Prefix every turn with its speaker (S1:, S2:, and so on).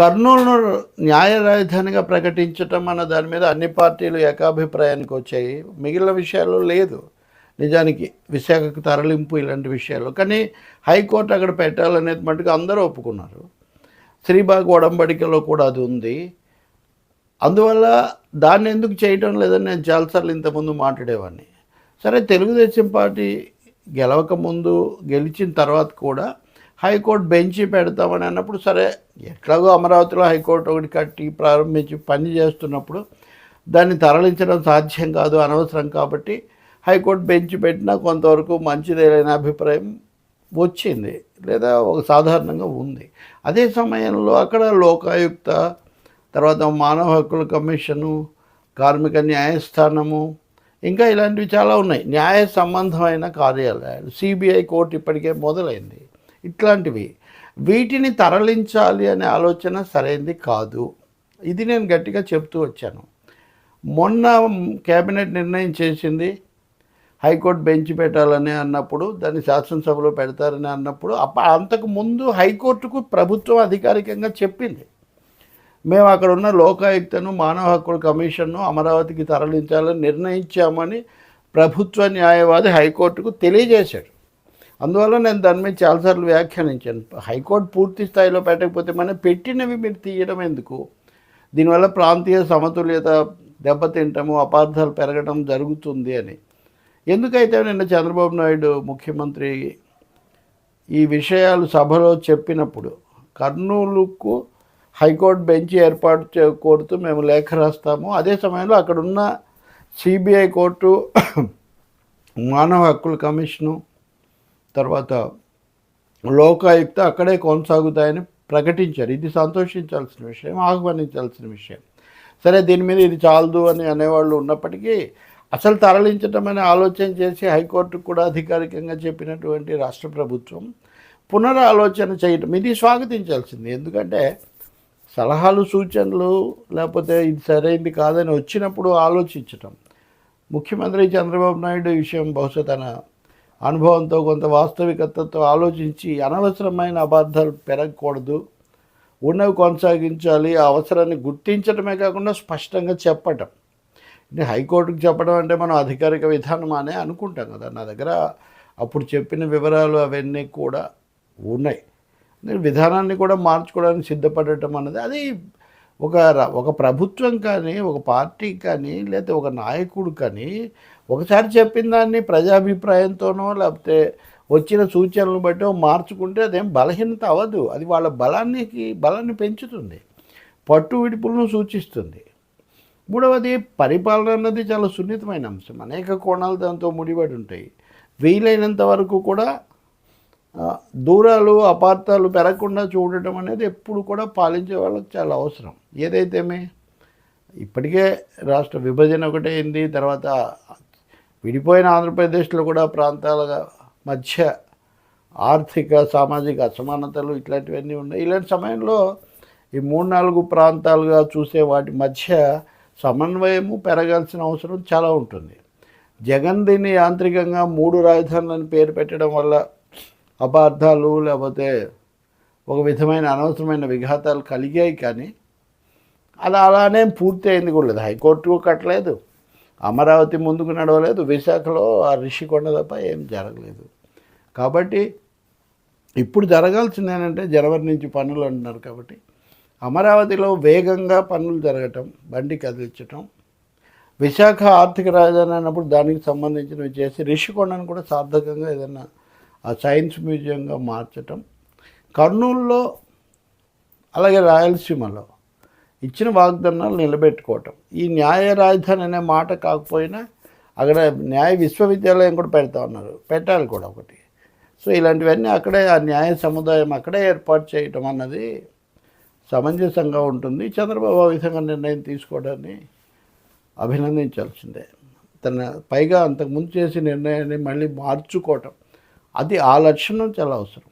S1: కర్నూలును న్యాయ రాజధానిగా ప్రకటించటం అన్న దాని మీద అన్ని పార్టీలు ఏకాభిప్రాయానికి వచ్చాయి. మిగిలిన విషయాల్లో లేదు. నిజానికి విశాఖకు తరలింపు ఇలాంటి విషయాలు కానీ హైకోర్టు అక్కడ పెట్టాలనేది మటుకు అందరూ ఒప్పుకున్నారు. శ్రీబాగ్ ఒడంబడికలో కూడా అది ఉంది. అందువల్ల దాన్ని ఎందుకు చేయటం లేదని నేను చాలాసార్లు ఇంతకుముందు మాట్లాడేవాడిని. సరే తెలుగుదేశం పార్టీ గెలవక ముందు గెలిచిన తర్వాత కూడా హైకోర్టు బెంచి పెడతామని అన్నప్పుడు సరే ఎట్లాగో అమరావతిలో హైకోర్టు ఒకటి కట్టి ప్రారంభించి పని చేస్తున్నప్పుడు దాన్ని తరలించడం సాధ్యం కాదు అనవసరం కాబట్టి హైకోర్టు బెంచ్ పెట్టినా కొంతవరకు మంచిదేలైన అభిప్రాయం వచ్చింది లేదా ఒక సాధారణంగా ఉంది. అదే సమయంలో అక్కడ లోకాయుక్త తర్వాత మానవ హక్కుల కమిషను కార్మిక న్యాయస్థానము ఇంకా ఇలాంటివి చాలా ఉన్నాయి. న్యాయ సంబంధమైన కార్యాలయాలు సిబిఐ కోర్టు ఇప్పటికే మొదలైంది. ఇట్లాంటివి. వీటిని తరలించాలి అనే ఆలోచన సరైనది కాదు. ఇది నేను గట్టిగా చెప్తూ వచ్చాను. మొన్న కేబినెట్ నిర్ణయం చేసింది. హైకోర్టు బెంచ్ పెట్టాలని అన్నప్పుడు దాన్ని శాసనసభలో పెడతారని అన్నప్పుడు అప్ప అంతకు ముందు హైకోర్టుకు ప్రభుత్వం అధికారికంగా చెప్పింది. మేము అక్కడ ఉన్న లోకాయుక్తను మానవ హక్కుల కమిషన్ను అమరావతికి తరలించాలని నిర్ణయించామని ప్రభుత్వ న్యాయవాది హైకోర్టుకు తెలియజేశాడు. అందువల్ల నేను దాని మీద చాలాసార్లు వ్యాఖ్యానించాను. హైకోర్టు పూర్తి స్థాయిలో పెట్టకపోతే మనం పెట్టినవి మీరు తీయడం ఎందుకు? దీనివల్ల ప్రాంతీయ సమతుల్యత దెబ్బతింటము అపార్థాలు పెరగడం జరుగుతుంది అని. ఎందుకైతే నిన్న చంద్రబాబు నాయుడు ముఖ్యమంత్రి ఈ విషయాలు సభలో చెప్పినప్పుడు కర్నూలుకు హైకోర్టు బెంచ్ ఏర్పాటు కోరుతూ మేము లేఖ రాస్తాము. అదే సమయంలో అక్కడున్న సిబిఐ కోర్టు మానవ హక్కుల కమిషను తర్వాత లోకాయుక్త అక్కడే కొనసాగుతాయని ప్రకటించారు. ఇది సంతోషించాల్సిన విషయం ఆహ్వానించాల్సిన విషయం. సరే దీని మీద ఇది చాలదు అని అనేవాళ్ళు ఉన్నప్పటికీ అసలు తరలించటం అనే ఆలోచన చేసి హైకోర్టుకు కూడా అధికారికంగా చెప్పినటువంటి రాష్ట్ర ప్రభుత్వం పునరాలోచన చేయటం ఇది స్వాగతించాల్సింది. ఎందుకంటే సలహాలు సూచనలు లేకపోతే ఇది సరైంది కాదని వచ్చినప్పుడు ఆలోచించటం. ముఖ్యమంత్రి చంద్రబాబు నాయుడు విషయం బహుశా తన అనుభవంతో కొంత వాస్తవికతతో ఆలోచించి అనవసరమైన అబద్ధాలు పెరగకూడదు. ఉన్నవి కొనసాగించాలి. ఆ అవసరాన్ని గుర్తించడమే కాకుండా స్పష్టంగా చెప్పటం. అంటే హైకోర్టుకు చెప్పడం అంటే మనం అధికారిక విధానం అనే అనుకుంటాం కదా. నా దగ్గర అప్పుడు చెప్పిన వివరాలు అవన్నీ కూడా ఉన్నాయి. నేను విధానాన్ని కూడా మార్చుకోవడానికి సిద్ధపడటం అన్నది అది ఒక ర- ఒక ప్రభుత్వం కానీ ఒక పార్టీ కానీ లేకపోతే ఒక నాయకుడు కానీ ఒకసారి చెప్పిన దాన్ని ప్రజాభిప్రాయంతోనో లేకపోతే వచ్చిన సూచనలను బట్టి మార్చుకుంటే అదేం బలహీనత అవ్వదు. అది వాళ్ళ బలానికి బలాన్ని పెంచుతుంది. పట్టు విడుపులను సూచిస్తుంది. మూడవది పరిపాలన అన్నది చాలా సున్నితమైన అంశం. అనేక కోణాలు దాంతో ముడిపడి ఉంటాయి. వీలైనంత వరకు కూడా దూరాలు అపార్థాలు పెరగకుండా చూడటం అనేది ఎప్పుడు కూడా పాలించే వాళ్ళకి చాలా అవసరం. ఏదైతేమే ఇప్పటికే రాష్ట్ర విభజన ఒకటే అయింది తర్వాత విడిపోయిన ఆంధ్రప్రదేశ్లో కూడా ప్రాంతాల మధ్య ఆర్థిక సామాజిక అసమానతలు ఇట్లాంటివన్నీ ఉన్నాయి. ఇలాంటి సమయంలో ఈ మూడు నాలుగు ప్రాంతాలుగా చూసే వాటి మధ్య సమన్వయము పెరగాల్సిన అవసరం చాలా ఉంటుంది. జగన్ దీన్ని యాంత్రికంగా మూడు రాజధానులను పేరు పెట్టడం వల్ల అపార్థాలు లేకపోతే ఒక విధమైన అనవసరమైన విఘాతాలు కలిగాయి కానీ అలా అలానే పూర్తి అయింది కూడా లేదు. హైకోర్టు కట్టలేదు. అమరావతి ముందుకు నడవలేదు. విశాఖలో ఆ రిషికొండ తప్ప ఏం జరగలేదు. కాబట్టి ఇప్పుడు జరగాల్సింది ఏంటంటే జనవరి నుంచి పనులు అంటున్నారు కాబట్టి అమరావతిలో వేగంగా పనులు జరగటం బండి కదిలించటం విశాఖ ఆర్థిక రాజధాని అన్నప్పుడు దానికి సంబంధించినవి చేసి రిషికొండను కూడా సార్థకంగా ఏదైనా ఆ సైన్స్ మ్యూజియంగా మార్చటం. కర్నూలులో అలాగే రాయలసీమలో ఇచ్చిన వాగ్దానాలు నిలబెట్టుకోవటం. ఈ న్యాయ రాజధాని అనే మాట కాకపోయినా అక్కడ న్యాయ విశ్వవిద్యాలయం కూడా పెడతా ఉన్నారు. పెట్టాలి కూడా ఒకటి. సో ఇలాంటివన్నీ అక్కడే ఆ న్యాయ సముదాయం అక్కడే ఏర్పాటు చేయటం అన్నది సమంజసంగా ఉంటుంది. చంద్రబాబు ఆ విధంగా నిర్ణయం తీసుకోవడాన్ని అభినందించాల్సిందే. తన పైగా అంతకుముందు చేసిన నిర్ణయాన్ని మళ్ళీ మార్చుకోవటం. అది ఆ లక్షణం చాలా అవసరం.